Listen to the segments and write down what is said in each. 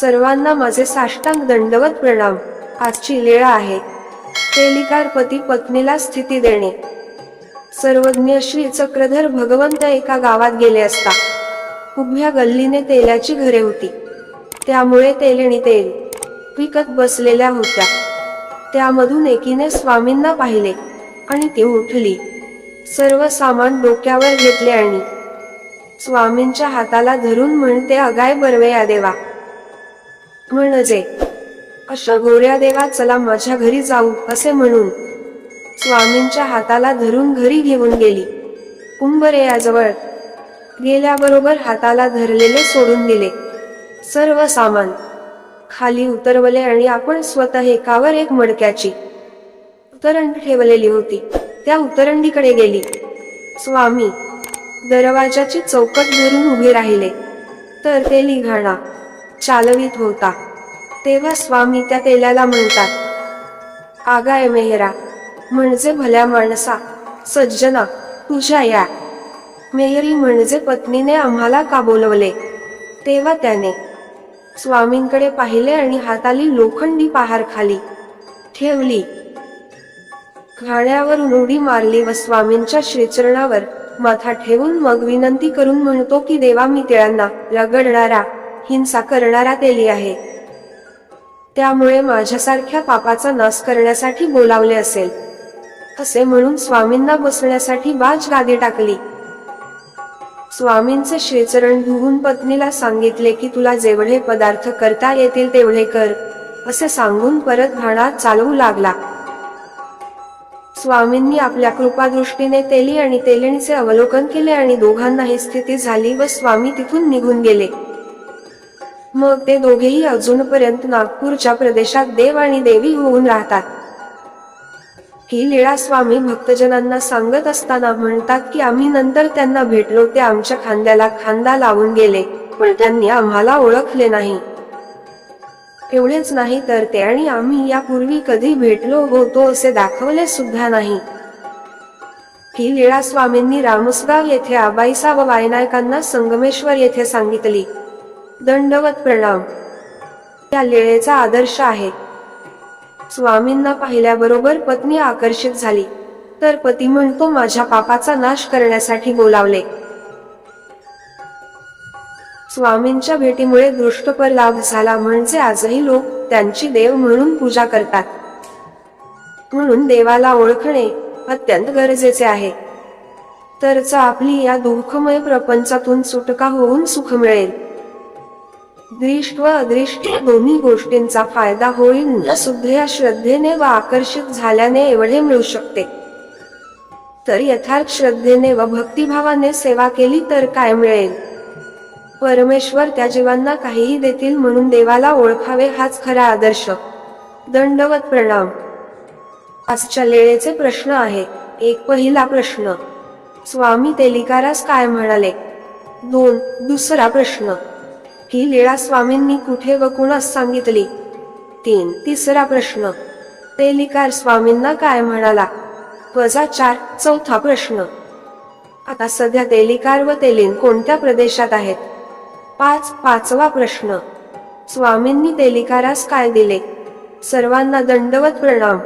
सर्वांना माझे साष्टांग दंडवत प्रणाम. आजची लेळ आहे. तेलिकार पती पत्नीला स्थिती देणे. सर्वज्ञ श्री चक्रधर भगवंत एका गावात गेले असता. उभ्या गल्लीने तेलाची घरे होती. त्यामुळे तेलणी तेल विकत बसलेल्या होत्या. त्यामधून एकीने स्वामींना पाहिले आणि ती उठली. सर्व सामान डोक्यावर घेतले आणि स्वामींच्या हाताला धरून म्हणते अगाय बरवया देवा. म्हणजे अशा गोऱ्या देवा चला माझ्या घरी जाऊ असे म्हणून स्वामींच्या हाताला धरून घरी घेऊन गेली. कुंभरेयाजवळ गेल्याबरोबर हाताला धरलेले सोडून दिले. सर्व सामान खाली उतरवले आणि आपण स्वतः एकावर एक मडक्याची उतरंड ठेवलेली होती. त्या उतरंडीकडे गेली. स्वामी दरवाजाची चौकट धरून उभे राहिले. तर ते लिघाणा चालवित होता. तेव्हा स्वामी त्या तेलाला म्हणतात आगाय मेहरा म्हणजे भल्या माणसा सज्जना तुझ्या या. मेहरी म्हणजे पत्नीने आम्हाला का बोलवले? तेव्हा त्याने स्वामींकडे पाहिले आणि हाताली लोखंडी पहार खाली ठेवली. घाण्यावरून उडी मारली व स्वामींच्या श्रीचरणावर माथा ठेवून मग विनंती करून म्हणतो की देवा मी तिळांना रगडणारा हिंसा करणारा तेली आहे त्यामुळे माझ्यासारख्या पापाचा नाश करण्यासाठी बोलावले असेल. असे म्हणून स्वामींना बसण्यासाठी बाज गादी टाकली. स्वामींचे श्रीचरण धुवून पत्नीला सांगितले की तुला जेवढे पदार्थ करता येतील तेवढे कर असे सांगून परत भाणात चालवू लागला. स्वामींनी आपल्या कृपादृष्टीने तेली आणि तेलिणीचे अवलोकन केले आणि दोघांनाही स्थिती झाली व स्वामी तिथून निघून गेले. मग ते दोघेही अजूनपर्यंत नागपूरच्या प्रदेशात देव आणि देवी होऊन राहतात. ही लीळा स्वामी भक्तजनांना सांगत असताना म्हणतात की आम्ही नंतर त्यांना भेटलो ते आमच्या खांद्याला खांदा लावून गेले पण त्यांनी आम्हाला ओळखले नाही. एवढेच नाही तर ते आणि आम्ही यापूर्वी कधी भेटलो होतो असे दाखवले सुद्धा नाही. ही लीळा स्वामींनी रामसगाव येथे आबाईसा व वायनायकांना संगमेश्वर येथे सांगितली. दंडवत प्रणाम. त्या लीळेचा आदर्श आहे. स्वामींना पाहिल्याबरोबर पत्नी आकर्षित झाली. तर पती म्हणतो माझ्या पापाचा नाश करण्यासाठी बोलावले. स्वामींच्या भेटीमुळे दृष्टपर लाभ झाला म्हणजे आजही लोक त्यांची देव म्हणून पूजा करतात. म्हणून देवाला ओळखणे अत्यंत गरजेचे आहे. तरच आपली या दुःखमय प्रपंचातून सुटका होऊन सुख मिळेल. दृष्ट व अदृष्ट या दोन्ही गोष्टींचा फायदा होईल. न सुद्धा या श्रद्धेने व आकर्षित झाल्याने एवढे मिळू शकते. तर यथार्थ श्रद्धेने व भक्तिभावाने सेवा केली तर काय मिळेल? परमेश्वर त्या जीवांना काहीही देतील म्हणून देवाला ओळखावे हाच खरा आदर्श. दंडवत प्रणाम. आजच्या लेळेचे प्रश्न आहे. एक पहिला प्रश्न. स्वामी तेलिकारास काय म्हणाले? दोन. दुसरा प्रश्न. ही लीळा स्वामींनी कुठे व कुणास सांगितली? तीन तिसरा प्रश्न. तेलिकार स्वामींना काय म्हणाला? वजा चार चौथा प्रश्न. आता सध्या तेलिकार व तेलीन कोणत्या प्रदेशात आहेत? पाच पाचवा प्रश्न. स्वामींनी तेलिकारास काय दिले? सर्वांना दंडवत प्रणाम.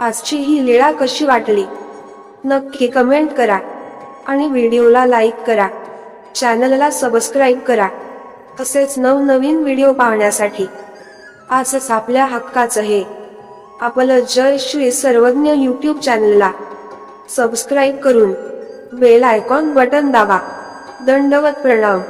आजची ही लीळा कशी वाटली? नक्की कमेंट करा आणि व्हिडिओला लाईक करा. चॅनलला सबस्क्राईब करा. तसेच नवनवीन व्हिडिओ पाहण्यासाठी आजच आपल्या हक्काचं हे. आपलं जय श्री सर्वज्ञ यूट्यूब चॅनलला सबस्क्राईब करून बेल आयकॉन बटन दाबा. दंडवत प्रणाम.